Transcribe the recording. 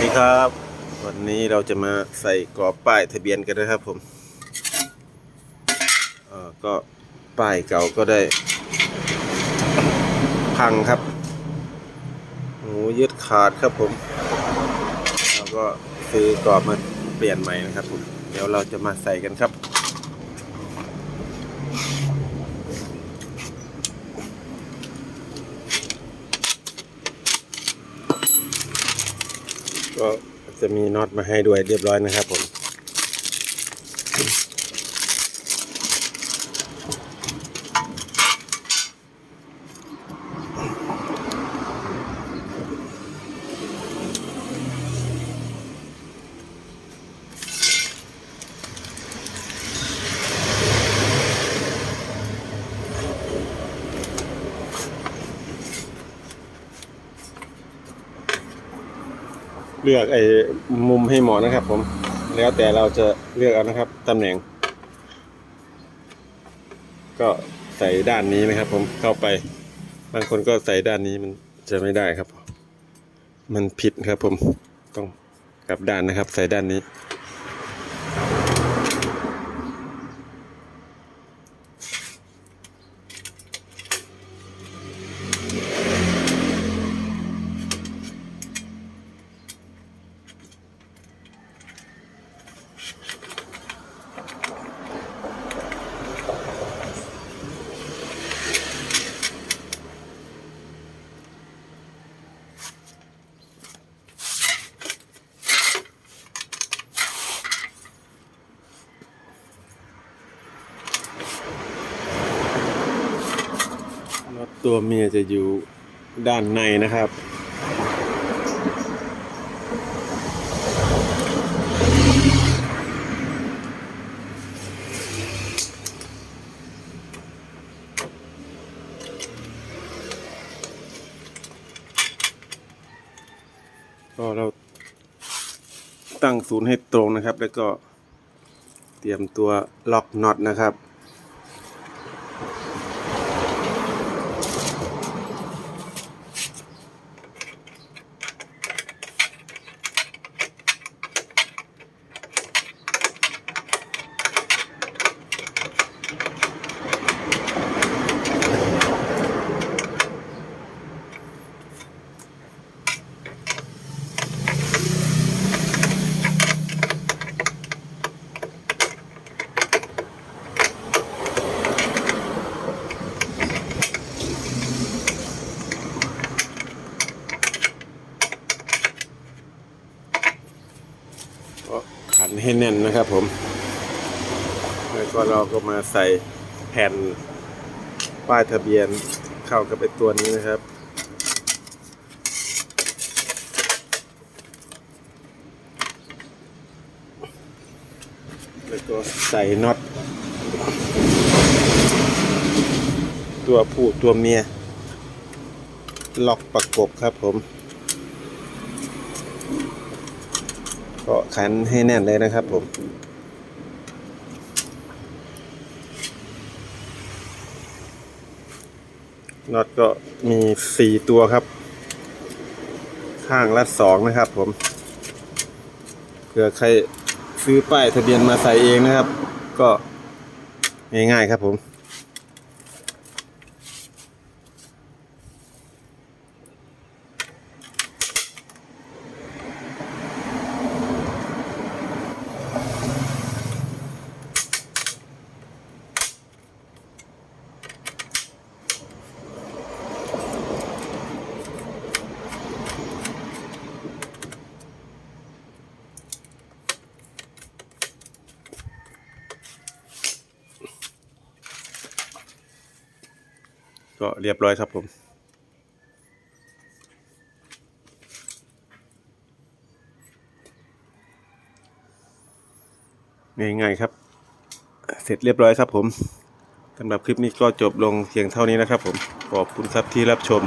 ดีครับ วันนี้เราจะมาใส่กรอบป้ายทะเบียนกันนะครับผมเอ่อก็ป้ายเก่าก็ได้ พังครับหูยึดขาดครับผมแล้วก็ซื้อกรอบมาเปลี่ยนใหม่นะครับผมเดี๋ยวเราจะมาใส่กันครับ ก็จะมีน็อตมาให้ด้วยเรียบร้อยนะครับผม ลือกไอ้มุมให้เหมาะนะครับ ผม แล้วแต่เราจะเลือกเอานะครับตำแหน่ง ก็ใส่ด้านนี้นะครับ ผมเข้าไป บางคนก็ใส่ด้านนี้มันจะไม่ได้ครับ มันผิดครับ ผมต้องกลับด้านนะครับ ใส่ด้านนี้ ตัวเมียจะอยู่ด้านในนะครับ ก็เราตั้งศูนย์ให้ตรงนะครับ แล้วก็เตรียมตัวล็อกน็อตนะครับ ก็ขัน ให้แน่นนะครับผม แล้วก็เราก็มาใส่แผ่นป้ายทะเบียนเข้ากับไอตัวนี้นะครับแล้วก็ใส่น็อตตัวผู้ตัวเมีย ล็อกประกบครับผม ก็ขันให้แน่นเลยนะครับผมน็อตก็มีสี่ตัวครับ ข้างละสองนะครับผมเผื่อใครซื้อป้ายทะเบียนมาใส่เองนะครับ ก็ง่ายๆครับผม ก็เรียบร้อยครับผม ง่ายๆครับ เสร็จเรียบร้อยครับผมสำหรับคลิปนี้ก็จบลงเพียงเท่านี้นะครับผม ขอบคุณครับที่รับชม